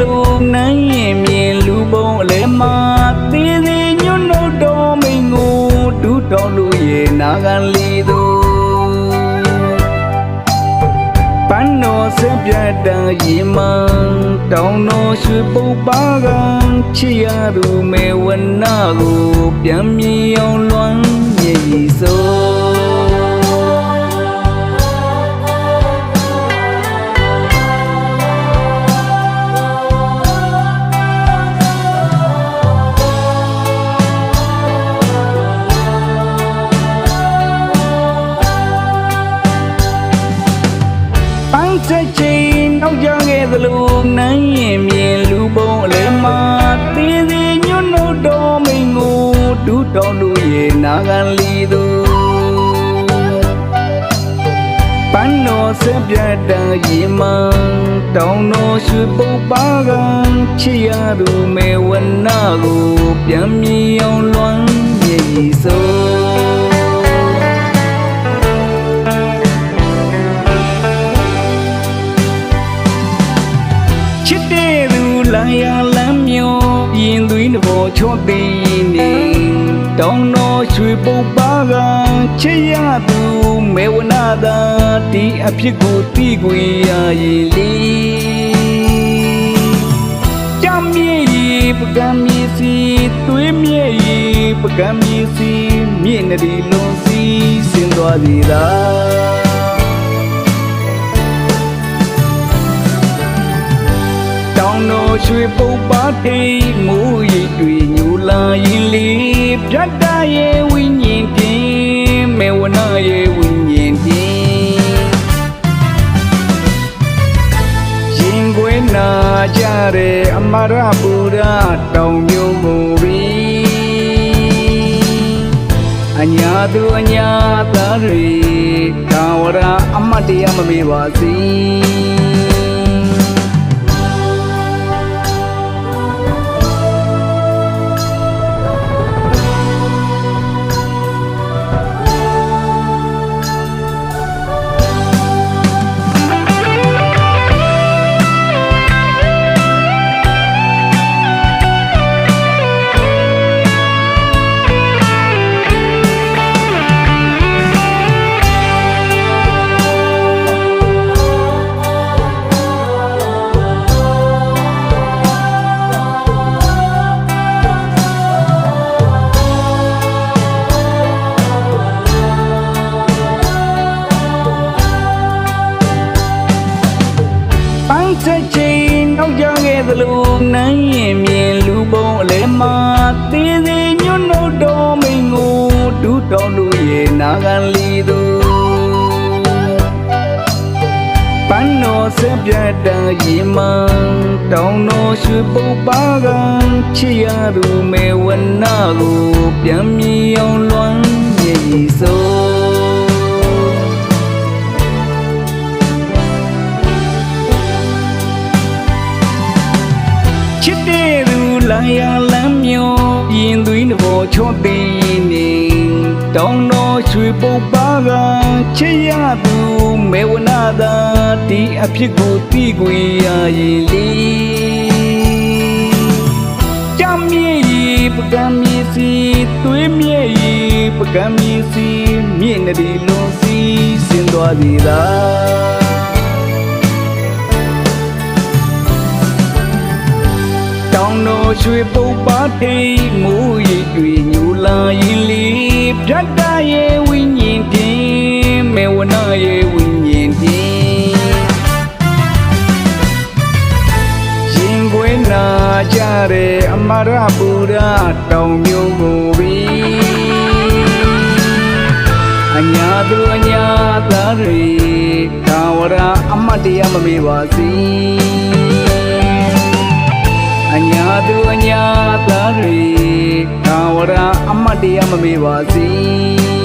လိုနိုင်ရင်မြင်လူပုံအလဲမှာသေးသေးညွတ်လို့တော်မင်းကိုဒူးတော်လို့ရေနာကန်လီသူပန်းတော်ဆက်ပြတ်တန်ရင်မတောင်းတော်ရွှေပုပ်ပါကချစ်ရသူမေဝနာကိုပြန်မြင်အောင် ပန်းဆက်ချိန်နောက်ကြခဲ့သလိုနိုင်ရင်မြင်လူပုံအလဲမှာသေးသေးညွတ်လို့တော်မင်းကိုဒူးတော်လို့ရေနာကန်လီသူပန်းတော်ဆက်ပြတ်တန်ရင်မတောင်းတော်ရွှေပုပ်ပါကချစ်ရသူမေဝနာကိုပြန်မြင်အောင်လွမ်း စ်တဲ့သူလာရလမ်းမျိုးရင်သွေးနှဘောချော့သေးနေတောင်းတော်ရွှေပုပ်ပါကချစ်ရသူမေဝနာသာဒီအဖြစ်ကိုသိခွေရရင်လေကြမ်းမြေကြီးပကံမြေစီသွေးမြေကြီးပကံမြေစီမြင့်နေဒီလွန်စီစင်သွားသည်လား ရွှေပုပ်ပါထိတ်မိုးရိပ်တွေညူလာရင်လေပြတ်တရဲ့ဝိညာဉ်ပြင်းမေဝနာရဲ့ဝိညာဉ်ပြင်းရင်ခွေးနာကြတဲ့အမရပူရတောင်မျိုးမူပြီးအညာသူအညာသားတွေကာဝရအမတ်တရားမမေ့ပါစေ တော်ဆက်ပြတ်တန်ရင်မတောင်းတော်ရွှေပုပ်ပါကချစ်ရသူမေဝနာကိုပြန်မြင်အောင်လွမ်းမြေကြီးစိုးချစ်တဲ့သူလာရလမ်းမျိုးရင်သွေးနှဘောချော့သေးနေတောင်းတော်ရွှေပုပ်ပါကချစ်ရသူ မေဝနာသာဒီအဖြစ်ကိုသိခွေရရင်လေကြမ်းမြေကြီးပကံမြေစီသွေးမြေကြီးပကံမြေစီမြင့်နေဒီလွန်စီစင်သွားသည်လားတောင်းတော်ရွှေပုပ်ပါထိတ်မိုးရိပ်တွေညူလာရင်လေပြတ်တရဲ့ ကြတဲ့အမရပူရတောင်မျိုးကိုပြီးအညာသူအညာသားတွေကာဝရအမတ်တရားမမေ့ပါစေအညာသူအညာသားတွေကာဝရအမတ်တရားမမေ့ပါစေ